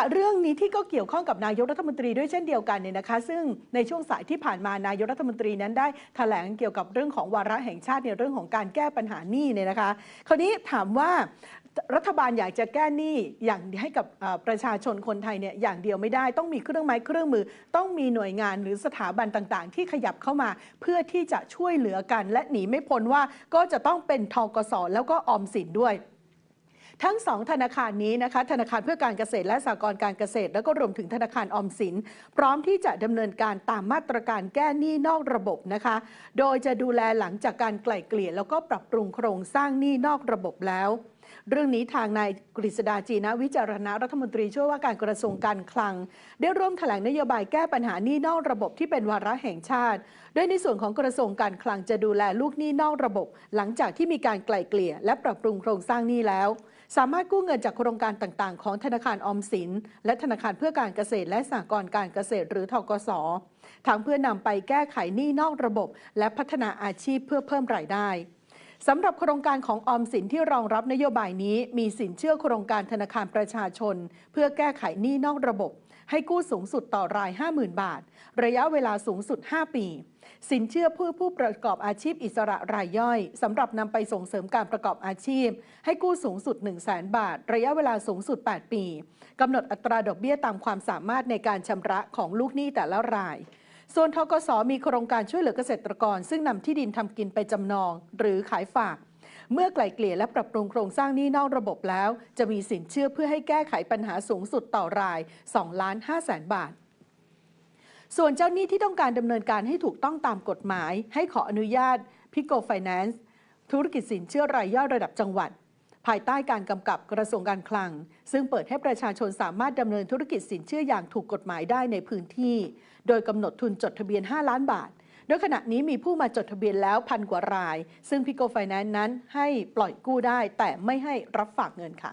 ละเรื่องนี้ที่ก็เกี่ยวข้องกับนายกรัฐมนตรีด้วยเช่นเดียวกันเนี่ยนะคะ ซึ่งในช่วงสายที่ผ่านมานายกรัฐมนตรีนั้นได้แถลงเกี่ยวกับเรื่องของวาระแห่งชาติในเรื่องของการแก้ปัญหาหนี้เนี่ยนะคะ คราวนี้ถามว่ารัฐบาลอยากจะแก้หนี้อย่างให้กับประชาชนคนไทยเนี่ยอย่างเดียวไม่ได้ ต้องมีเครื่องไม้เครื่องมือ ต้องมีหน่วยงานหรือสถาบันต่างๆ ที่ขยับเข้ามา เพื่อที่จะช่วยเหลือกัน และหนีไม่พ้นว่าก็จะต้องเป็นทกสแล้วก็ออมสินด้วย ทั้งสองธนาคารนี้นะคะธนาคารเพื่อการเกษตรและสหกรณ์การเกษตร แล้วก็รวมถึงธนาคารออมสิน พร้อมที่จะดำเนินการตามมาตรการแก้หนี้นอกระบบนะคะ โดยจะดูแลหลังจากการไกล่เกลี่ยแล้วก็ปรับปรุงโครงสร้างหนี้นอกระบบแล้วเรื่องนี้ทางนายกฤษดาจีนะวิจารณรัฐมนตรีช่วยว่าการกระทรวงการคลัง ได้ร่วมแถลงนโยบายแก้ปัญหาหนี้นอกระบบที่เป็นวาระแห่งชาติ โดยในส่วนของกระทรวงการคลังจะดูแลลูกหนี้นอกระบบ หลังจากที่มีการไกล่เกลี่ย และปรับปรุงโครงสร้างหนี้แล้ว สามารถกู้เงินจากโครงการต่างๆ ของธนาคารออมสิน และธนาคารเพื่อการเกษตรและสหกรณ์การเกษตรหรือทกสทั้งเพื่อนำไปแก้ไขหนี้นอกระบบ และพัฒนาอาชีพเพื่อเพิ่มรายได้ สำหรับโครงการของออมสินที่รองรับนโยบายนี้ มีสินเชื่อโครงการธนาคารประชาชน เพื่อแก้ไขหนี้นอกระบบ ให้กู้สูงสุดต่อราย 50,000 บาท ระยะเวลาสูงสุด 5 ปี สินเชื่อผู้ผู้ประกอบอาชีพอิสระรายย่อยสำหรับนำไปส่งเสริมการประกอบอาชีพ ให้กู้สูงสุด 1 0 0 0 0แบาท ระยะเวลาสูงสุด 8 ปีกำหนดอัตราดอกเบี้ยตามความสามารถในการชำระของลูกหนี้แต่ละราย ส่วนทกสมีโครงการช่วยเหลือเกษตรกร ซึ่งนำที่ดินทำกินไปจำนอง หรือขายฝาก เมื่อไกล่เกลี่ยและปรับปรุงโครงสร้างหนี้นอกระบบแล้ว จะมีสินเชื่อเพื่อให้แก้ไขปัญหาสูงสุดต่อราย2ล้าน5แสนบาทส่วนเจ้าหนี้ที่ต้องการดำเนินการให้ถูกต้องตามกฎหมาย ให้ขออนุญาตพิโกไฟแนนซ์ธุรกิจสินเชื่อรายย่อยระดับจังหวัด ภายใต้การกำกับกระทรวงการคลัง ซึ่งเปิดให้ประชาชนสามารถดำเนินธุรกิจสินเชื่ออย่างถูกกฎหมายได้ในพื้นที่ โดยกำหนดทุนจดทะเบียน 5 ล้านบาท โดยขณะนี้มีผู้มาจดทะเบียนแล้วพันกว่าราย ซึ่งพิโกไฟแนนซ์นั้นให้ปล่อยกู้ได้แต่ไม่ให้รับฝากเงินค่ะ